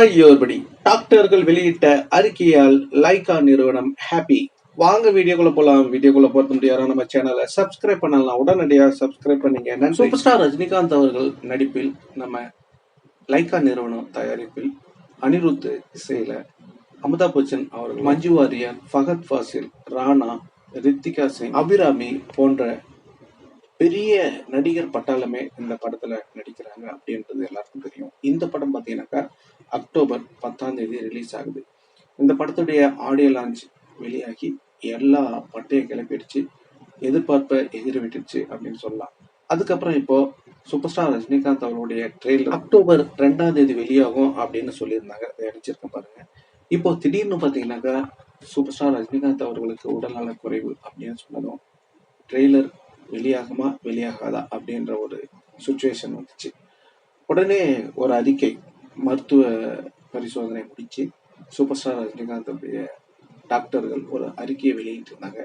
Hi டாக்டர்கள் வெளியிட்ட அறிக்கையால் Lyca நிறுவனம் ஹாப்பி. வாங்க வீடியோக்குள்ள போலாம். வீடியோக்குள்ள போறது முடியாத நம்ம சேனலை சப்ஸ்கிரைப் பண்ணலாம். உடனடியாக சப்ஸ்கிரைப் பண்ணீங்க. நன்றி. சூப்பர் ஸ்டார் ரஜினிகாந்த் அவர்கள் நடிப்பில் நம்ம லைகா நிறுவனம் தயாரிப்பில் அனிருத் இசையில அமிதாப் பச்சன் அவர்கள் மஞ்சு வாரியர் ஃபகத் ஃபாசில் ராணா ரித்திகா சிங் அபிராமி போன்ற பெரிய நடிகர் பட்டாளமே இந்த படத்துல நடிக்கிறாங்க அப்படின்றது எல்லாருக்கும் தெரியும். இந்த படம் பார்த்தீங்கன்னாக்கா அக்டோபர் பத்தாம் தேதி ரிலீஸ் ஆகுது. இந்த படத்துடைய ஆடியோ லான்ச் வெளியாகி எல்லா பட்டையும் கிளப்பிடுச்சு. எதிர்பார்ப்பை எதிர விட்டுருச்சு அப்படின்னு சொல்லலாம். அதுக்கப்புறம் இப்போ சூப்பர் ஸ்டார் ரஜினிகாந்த் அவருடைய ட்ரெயிலர் அக்டோபர் ரெண்டாம் தேதி வெளியாகும் அப்படின்னு சொல்லியிருந்தாங்க. அதை அடிச்சிருக்கேன் பாருங்க. இப்போ திடீர்னு பார்த்தீங்கன்னாக்கா சூப்பர் ஸ்டார் ரஜினிகாந்த் அவர்களுக்கு உடல்நல குறைவு அப்படின்னு சொன்னதும் ட்ரெய்லர் வெளியாகுமா வெளியாகாதா அப்படின்ற ஒரு சுச்சுவேஷன் வந்துச்சு. உடனே ஒரு அறிக்கை மருத்துவ பரிசோதனை முடிச்சு சூப்பர் ஸ்டார் ரஜினிகாந்தோடைய டாக்டர்கள் ஒரு அறிக்கையை வெளியிட்டிருந்தாங்க.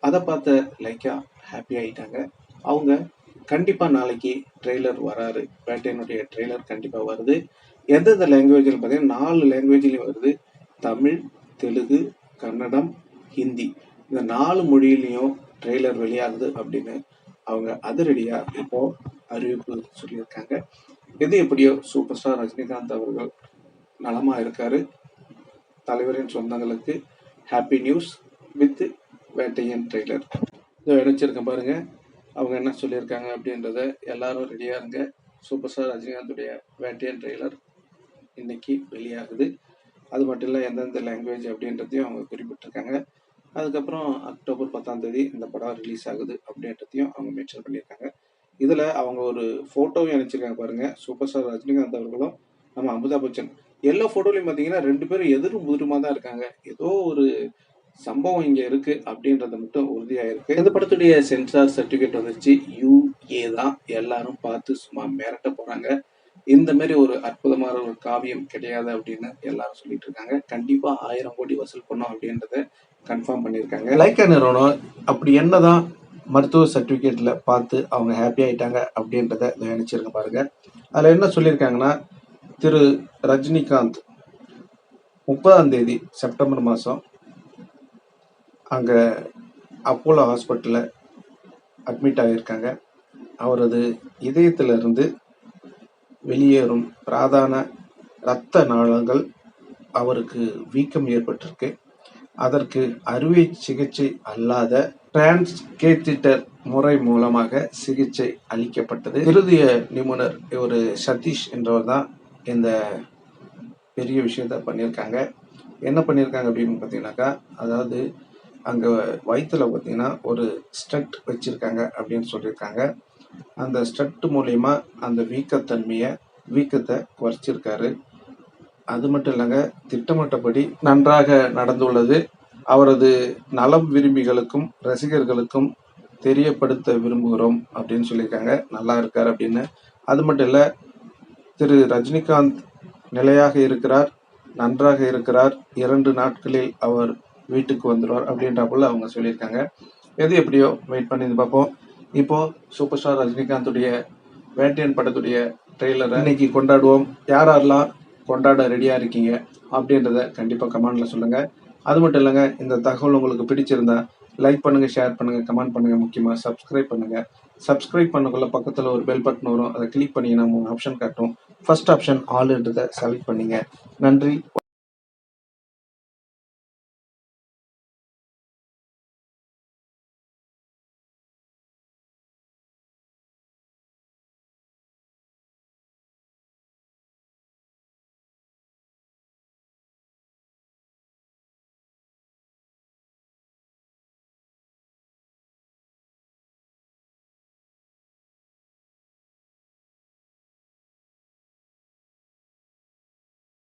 அதை பார்த்த லைக்கா ஹாப்பி ஆயிட்டாங்க. அவங்க கண்டிப்பாக நாளைக்கு ட்ரெய்லர் வராரு. பேட்டையனுடைய ட்ரெய்லர் கண்டிப்பாக வருது. எந்தெந்த லாங்குவேஜில் பார்த்தீங்கன்னா நாலு லாங்குவேஜ்லையும் வருது. தமிழ் தெலுங்கு கன்னடம் ஹிந்தி. இந்த நாலு மொழியிலையும் ட்ரெய்லர் வெளியாகுது அப்படின்னு அவங்க அதிரடியாக இப்போ அறிவிப்பு சொல்லியிருக்காங்க. எது எப்படியோ சூப்பர் ஸ்டார் ரஜினிகாந்த் அவர்கள் நலமா இருக்காரு. தலைவரின் சொந்தங்களுக்கு happy news with Vettaiyan trailer இதோ இணைச்சிருக்கேன் பாருங்க. அவங்க என்ன சொல்லியிருக்காங்க அப்படின்றத எல்லாரும் ரெடியா இருங்க. சூப்பர் ஸ்டார் ரஜினிகாந்துடைய வேட்டையன் ட்ரெய்லர் இன்னைக்கு வெளியாகுது. அது மட்டும் இல்லை எந்தெந்த லாங்குவேஜ் அப்படின்றதையும் அவங்க குறிப்பிட்டிருக்காங்க. அதுக்கப்புறம் அக்டோபர் பத்தாம் தேதி இந்த படம் ரிலீஸ் ஆகுது அப்படின்றதையும் அவங்க மென்ஷன் பண்ணியிருக்காங்க. இதில் அவங்க ஒரு ஃபோட்டோவும் அனுப்பிச்சிருக்காங்க பாருங்க. சூப்பர் ஸ்டார் ரஜினிகாந்த் அவர்களும் நம்ம அமிதாப் பச்சன். எல்லா ஃபோட்டோலையும் பார்த்தீங்கன்னா ரெண்டு பேரும் எதிரும் முதிருமா தான் இருக்காங்க. ஏதோ ஒரு சம்பவம் இங்கே இருக்கு அப்படின்றது மட்டும் உறுதியாயிருக்கு. இந்த படத்துடைய சென்சார் சர்டிஃபிகேட் வந்துருச்சு. யூஏ தான். எல்லாரும் பார்த்து சும்மா மிரட்ட போறாங்க. இந்த மாதிரி ஒரு அற்புதமான ஒரு காவியம் கிடையாது அப்படின்னு எல்லாரும் சொல்லிட்டு இருக்காங்க. கண்டிப்பா ஆயிரம் கோடி வசூல் பண்ணோம் அப்படின்றத கன்ஃபார்ம் பண்ணியிருக்காங்க லைக்கா நிறுவனம் அப்படி என்னதான் மருத்துவ சர்டிஃபிகேட்டில் பார்த்து அவங்க ஹாப்பி ஆகிட்டாங்க அப்படின்றத இதை நினைச்சிருக்க பாருங்கள் அதில் என்ன சொல்லியிருக்காங்கன்னா திரு ரஜினிகாந்த் முப்பதாம் தேதி செப்டம்பர் மாதம் அங்கே அப்போலோ ஹாஸ்பிட்டலில் அட்மிட் ஆகியிருக்காங்க அவரது இதயத்திலிருந்து வெளியேறும் பிராதான இரத்த நாளங்கள் அவருக்கு வீக்கம் ஏற்பட்டிருக்கு. அதற்கு அறுவை சிகிச்சை அல்லாத டிரான்ஸ்கேத்திட்டர் முறை மூலமாக சிகிச்சை அளிக்கப்பட்டது. இறுதிய நிபுணர் ஒரு சதீஷ் என்றவர் தான் இந்த பெரிய விஷயத்த பண்ணியிருக்காங்க. என்ன பண்ணியிருக்காங்க அப்படின்னு பார்த்தீங்கன்னாக்கா அதாவது அங்கே வயிற்றில் பார்த்தீங்கன்னா ஒரு ஸ்டட் வச்சுருக்காங்க அப்படின்னு சொல்லியிருக்காங்க. அந்த ஸ்டட் மூலயமா அந்த வீக்கத்தன்மையை வீக்கத்தை குறைச்சிருக்காரு. அது மட்டும் இல்லைங்க திட்டமிட்டபடி நன்றாக நடந்துள்ளது. அவரது நலம் விரும்பிகளுக்கும் ரசிகர்களுக்கும் தெரியப்படுத்த விரும்புகிறோம் அப்படின்னு சொல்லியிருக்காங்க. நல்லா இருக்கார் அப்படின்னு. அது மட்டும் இல்லை திரு ரஜினிகாந்த் நிலையாக இருக்கிறார் நன்றாக இருக்கிறார். இரண்டு நாட்களில் அவர் வீட்டுக்கு வந்துடுவார் அப்படின்றப்போல அவங்க சொல்லியிருக்காங்க. எது எப்படியோ வெயிட் பண்ணி பார்ப்போம். இப்போது சூப்பர் ஸ்டார் ரஜினிகாந்துடைய வேட்டையன் படத்துடைய ட்ரெய்லரை இன்னைக்கு கொண்டாடுவோம். யார் யாரெல்லாம் கொண்டாட ரெடியாக இருக்கீங்க அப்படின்றத கண்டிப்பாக கமெண்ட்ல சொல்லுங்கள் அது மட்டும் இல்லைங்க இந்த தகவல் உங்களுக்கு பிடிச்சிருந்தா லைக் பண்ணுங்கள் ஷேர் பண்ணுங்கள் கமெண்ட் பண்ணுங்கள் முக்கியமாக சப்ஸ்கிரைப் பண்ணுங்கள் சப்ஸ்கிரைப் பண்ணக்குள்ள பக்கத்தில் ஒரு பெல் பட்டன் வரும். அதை கிளிக் பண்ணிங்கன்னா மூணு ஆப்ஷன் காட்டும். ஃபர்ஸ்ட் ஆப்ஷன் ஆல்ன்றதை செலக்ட் பண்ணிங்க. நன்றி